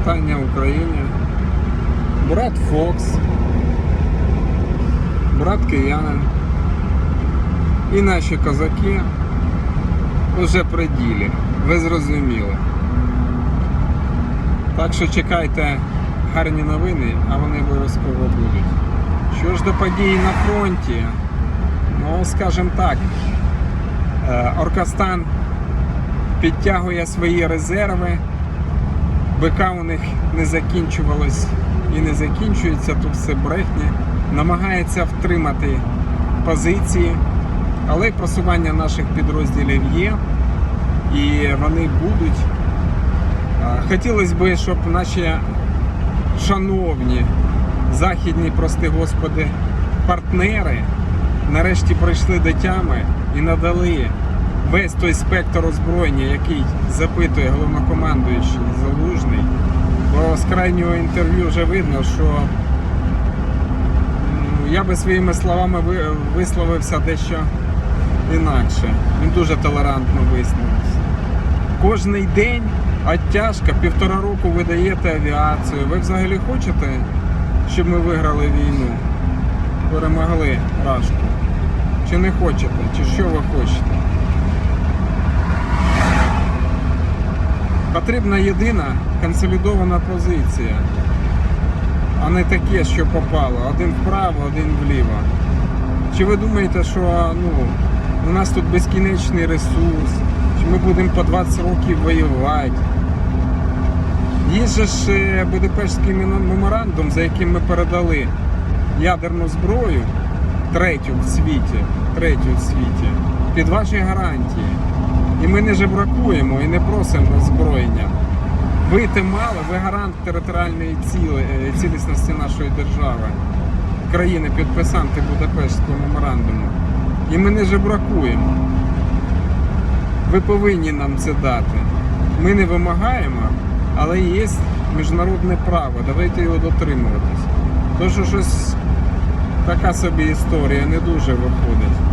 Вітання Україні. Брат Фокс, брат киянин і наші козаки уже при ділі. Ви зрозуміли. Так що чекайте гарні новини, а вони обов'язково будуть. Що ж до подій на фронті? Ну, скажімо так, е, Оркостан підтягує свої резерви. БК у них не закінчувалось і не закінчується, тут все брехня. Намагається втримати позиції, але просування наших підрозділів є і вони будуть. Хотілося б, щоб наші шановні західні, прости господи, партнери нарешті прийшли до тями і надали весь той спектр озброєння, який запитує головнокомандуючий Залужний. Бо з крайнього інтерв'ю вже видно, що я би своїми словами висловився дещо інакше. Він дуже толерантно висловився. Кожний день оттяжка, півтора року ви даєте авіацію. Ви взагалі хочете, щоб ми виграли війну? Перемогли Рашку? Чи не хочете? Чи що ви хочете? Потрібна єдина консолідована позиція, а не таке, що попало. Один вправо, один вліво. Чи ви думаєте, що ну, у нас тут безкінечний ресурс, чи ми будемо по 20 років воювати? Є же ж Будапештський меморандум, за яким ми передали ядерну зброю, третю в світі, третю в світі, під ваші гарантії. І ми не жебракуємо і не просимо озброєння. Ви те мали, ви гарант територіальної ціли, е, цілісності нашої держави, країни підписанти Будапештського меморандуму. І ми не жебракуємо. Ви повинні нам це дати. Ми не вимагаємо, але є міжнародне право. Давайте його дотримуватись. То, що щось така собі історія не дуже виходить.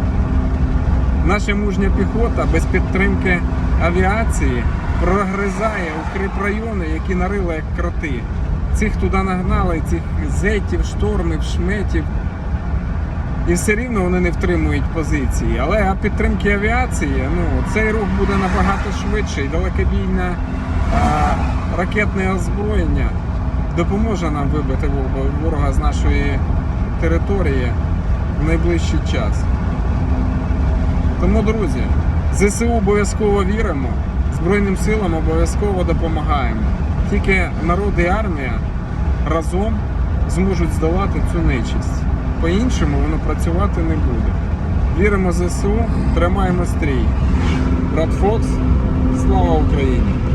Наша мужня піхота без підтримки авіації прогризає укріпрайони, які нарили як кроти. Цих туди нагнали, цих зетів, штормів, шметів. І все рівно вони не втримують позиції. Але а підтримки авіації, ну, цей рух буде набагато швидше і далекобійне а, ракетне озброєння допоможе нам вибити ворога з нашої території в найближчий час. Тому, друзі, ЗСУ обов'язково віримо, Збройним силам обов'язково допомагаємо. Тільки народ і армія разом зможуть здолати цю нечисть. По-іншому воно працювати не буде. Віримо ЗСУ, тримаємо стрій. Фокс, слава Україні!